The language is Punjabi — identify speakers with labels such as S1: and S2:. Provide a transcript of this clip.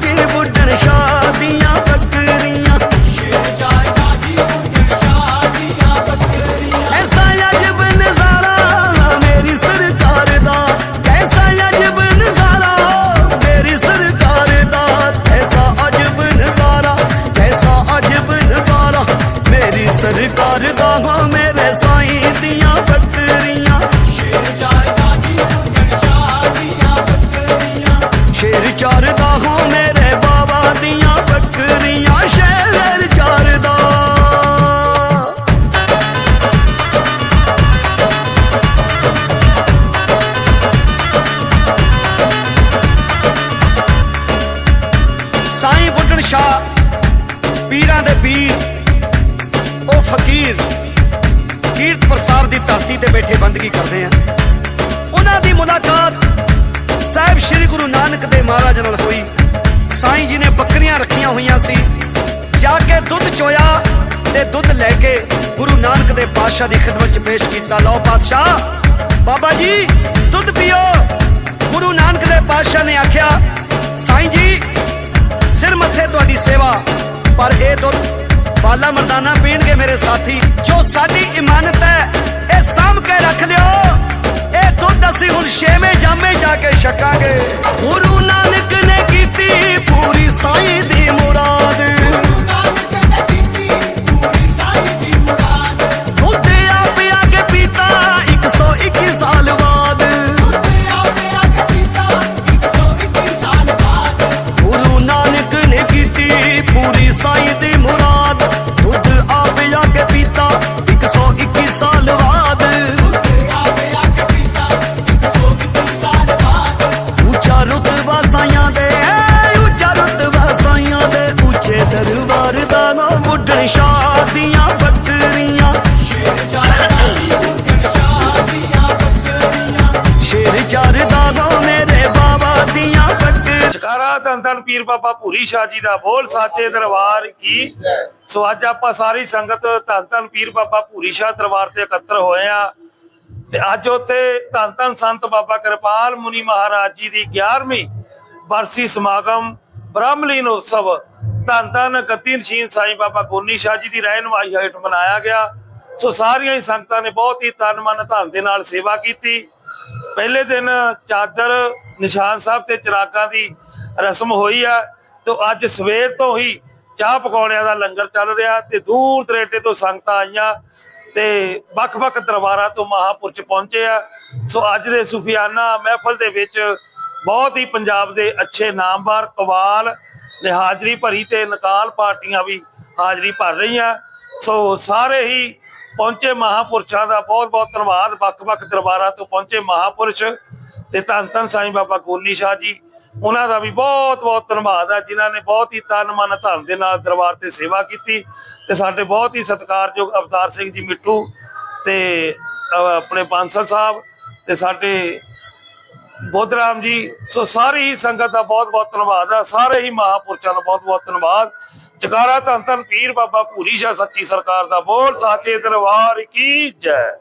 S1: give ਰਤਨ ਸ਼ਾ ਪੀਰਾਂ ਦੇ ਪੀਰ ਉਹ ਫਕੀਰ, ਕੀਰਤ ਪ੍ਰਸਾਦ ਦੀ ਧਰਤੀ ਤੇ ਬੈਠੇ ਬੰਦਗੀ ਕਰਦੇ ਆ। ਉਹਨਾਂ ਦੀ ਮੁਲਾਕਾਤ ਸਾਹਿਬ ਸ੍ਰੀ ਗੁਰੂ ਨਾਨਕ ਦੇ ਮਹਾਰਾਜ ਨਾਲ ਹੋਈ। ਸਾਈਂ ਜੀ ਨੇ ਬੱਕਰੀਆਂ ਰੱਖੀਆਂ ਹੋਈਆਂ ਸੀ। ਜਾ ਕੇ ਦੁੱਧ ਚੋਇਆ ਤੇ ਦੁੱਧ ਲੈ ਕੇ ਗੁਰੂ ਨਾਨਕ ਦੇ ਪਾਤਸ਼ਾਹ ਦੀ ਖਿਦਮਤ ਚ ਪੇਸ਼ ਕੀਤਾ। ਲਓ ਪਾਤਸ਼ਾਹ, ਬਾਬਾ ਜੀ। ਦੁੱਧ ਮਰਦਾਨਾ ਪੀਣਗੇ ਮੇਰੇ ਸਾਥੀ। ਜੋ ਸਾਡੀ ਇਮਾਨਤ ਹੈ, ਇਹ ਸਾਂਭ ਕੇ ਰੱਖ ਲਿਓ। ਇਹ ਦੁੱਧ ਅਸੀਂ ਹੁਣ ਛੇਵੇਂ ਜਾਮੇ ਜਾ ਕੇ ਛਕਾਂਗੇ। ਗੁਰੂ ਨਾਨਕ ਨੇ ਕੀਤੀ ਪੂਰੀ ਸਾਈਂ
S2: ਧੰਨ ਧੰਨ ਪੀਰ ਬਾਬਾ ਭੂਰੀ ਸ਼ਾਹ ਜੀ ਦਾ ਬੋਲ ਸਾਚੇ ਦਰਬਾਰ ਕੀ। ਸੋ ਅੱਜ ਆਪਾਂ ਸਾਰੀ ਸੰਗਤ ਧੰਨ ਧੰਨ ਪੀਰ ਬਾਬਾ ਭੂਰੀ ਸ਼ਾਹ ਦਰਬਾਰ ਤੇ ਇਕੱਤਰ ਹੋਏ ਆ। ਤੇ ਅੱਜ ਉੱਥੇ ਧੰਨ ਧੰਨ ਸੰਤ ਬਾਬਾ ਕਿਰਪਾਲ ਮੁਨੀ ਮਹਾਰਾਜ ਜੀ ਦੀ 11ਵੀਂ ਬਰਸੀ ਸਮਾਗਮ, ਬ੍ਰਹਮਲੀਨ ਉਤਸਵ, ਧੰਨ ਧੰਨ ਗੱਦੀ ਨਸ਼ੀਨ ਸਾਈਂ ਬਾਬਾ ਗੋਨੀ ਸ਼ਾਹ ਜੀ ਦੀ ਰਹਿਨਮਾਈ ਹੇਠ ਮਨਾਇਆ ਗਿਆ। ਸੋ ਸਾਰੀਆਂ ਹੀ ਸੰਗਤਾਂ ਨੇ ਬਹੁਤ ਹੀ ਤਨ ਮਨ ਧਨ ਦੇ ਨਾਲ ਸੇਵਾ ਕੀਤੀ। ਪਹਿਲੇ ਦਿਨ ਚਾਦਰ ਨਿਸ਼ਾਨ ਸਾਹਿਬ ਤੇ ਚਰਾਕਾਂ ਦੀ ਰਸਮ ਹੋਈ ਆ ਤੇ ਅੱਜ ਸਵੇਰ ਤੋਂ ਹੀ ਚਾਹ ਪਕੌੜਿਆਂ ਦਾ ਲੰਗਰ ਚੱਲ ਰਿਹਾ ਤੇ ਦੂਰ ਦਰੇਟੇ ਤੋਂ ਸੰਗਤਾਂ ਆਈਆਂ ਤੇ ਵੱਖ-ਵੱਖ ਦਰਬਾਰਾਂ ਤੋਂ ਮਹਾਪੁਰਸ਼ ਪਹੁੰਚੇ ਆ। ਸੋ ਅੱਜ ਦੇ ਸੁਫੀਆਨਾ ਮਹਿਫਲ ਦੇ ਵਿੱਚ ਬਹੁਤ ਹੀ ਪੰਜਾਬ ਦੇ ਅੱਛੇ ਨਾਮਵਾਰ, ਕਵਾਲ ਨੇ ਹਾਜ਼ਰੀ ਭਰੀ ਤੇ ਨਕਾਲ ਪਾਰਟੀਆਂ ਵੀ ਹਾਜ਼ਰੀ ਭਰ ਰਹੀਆਂ। ਸੋ ਸਾਰੇ ਹੀ ਪਹੁੰਚੇ ਮਹਾਪੁਰਸ਼ਾਂ ਦਾ ਬਹੁਤ-ਬਹੁਤ ਧੰਨਵਾਦ, ਵੱਖ-ਵੱਖ ਦਰਬਾਰਾਂ ਤੋਂ ਪਹੁੰਚੇ ਮਹਾਪੁਰਸ਼ ਤੇ ਧੰਨ ਧੰਨ ਸਾਈਂ ਬਾਬਾ ਗੋਨੀ ਸ਼ਾਹ ਜੀ। ਉਹਨਾਂ ਦਾ ਵੀ ਬਹੁਤ-ਬਹੁਤ ਧੰਨਵਾਦ ਹੈ, ਜਿਨ੍ਹਾਂ ਨੇ ਬਹੁਤ ਹੀ ਤਨ ਮਨ ਧਨ ਦੇ ਨਾਲ ਦਰਬਾਰ ਤੇ ਸੇਵਾ ਕੀਤੀ ਤੇ ਸਾਡੇ ਬਹੁਤ ਹੀ ਸਤਿਕਾਰਯੋਗ ਅਵਤਾਰ ਸਿੰਘ ਜੀ ਮਿੱਠੂ ਤੇ ਆਪਣੇ ਬਾਂਸਲ ਸਾਹਿਬ ਤੇ ਸਾਡੇ ਬੁੱਧ ਰਾਮ ਜੀ, ਸੋ ਸਾਰੀ ਹੀ ਸੰਗਤ ਦਾ ਬਹੁਤ ਬਹੁਤ ਧੰਨਵਾਦ ਹੈ ਸਾਰੇ ਹੀ ਮਹਾਪੁਰਸ਼ਾਂ ਦਾ ਬਹੁਤ ਬਹੁਤ ਧੰਨਵਾਦ। ਜਕਾਰਾ ਧੰਨ ਧੰਨ ਪੀਰ ਬਾਬਾ ਭੂਰੀ ਸ਼ਾਹ ਸੱਚੀ ਸਰਕਾਰ ਦਾ ਬੋਲ, ਸਾਚੇ ਦਰਬਾਰ ਕੀ ਜੈ।